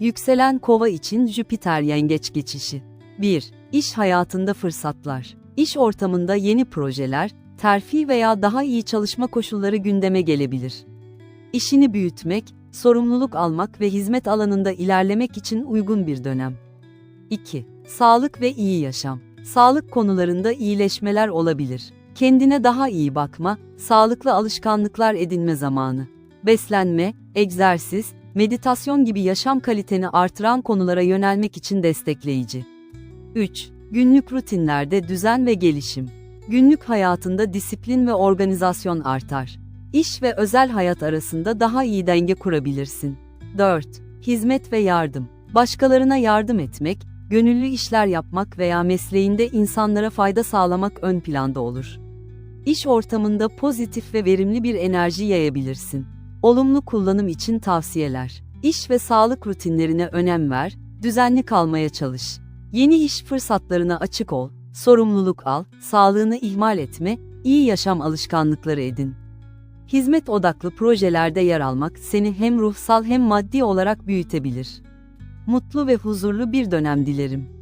Yükselen kova için Jüpiter yengeç geçişi. 1. İş hayatında fırsatlar. İş ortamında yeni projeler, terfi veya daha iyi çalışma koşulları gündeme gelebilir. İşini büyütmek, sorumluluk almak ve hizmet alanında ilerlemek için uygun bir dönem. 2. Sağlık ve iyi yaşam. Sağlık konularında iyileşmeler olabilir. Kendine daha iyi bakma, sağlıklı alışkanlıklar edinme zamanı. Beslenme, egzersiz, meditasyon gibi yaşam kaliteni artıran konulara yönelmek için destekleyici. 3. Günlük rutinlerde düzen ve gelişim. Günlük hayatında disiplin ve organizasyon artar. İş ve özel hayat arasında daha iyi denge kurabilirsin. 4. Hizmet ve yardım. Başkalarına yardım etmek, gönüllü işler yapmak veya mesleğinde insanlara fayda sağlamak ön planda olur. İş ortamında pozitif ve verimli bir enerji yayabilirsin. Olumlu kullanım için tavsiyeler. İş ve sağlık rutinlerine önem ver, düzenli kalmaya çalış. Yeni iş fırsatlarına açık ol, sorumluluk al, sağlığını ihmal etme, iyi yaşam alışkanlıkları edin. Hizmet odaklı projelerde yer almak seni hem ruhsal hem maddi olarak büyütebilir. Mutlu ve huzurlu bir dönem dilerim.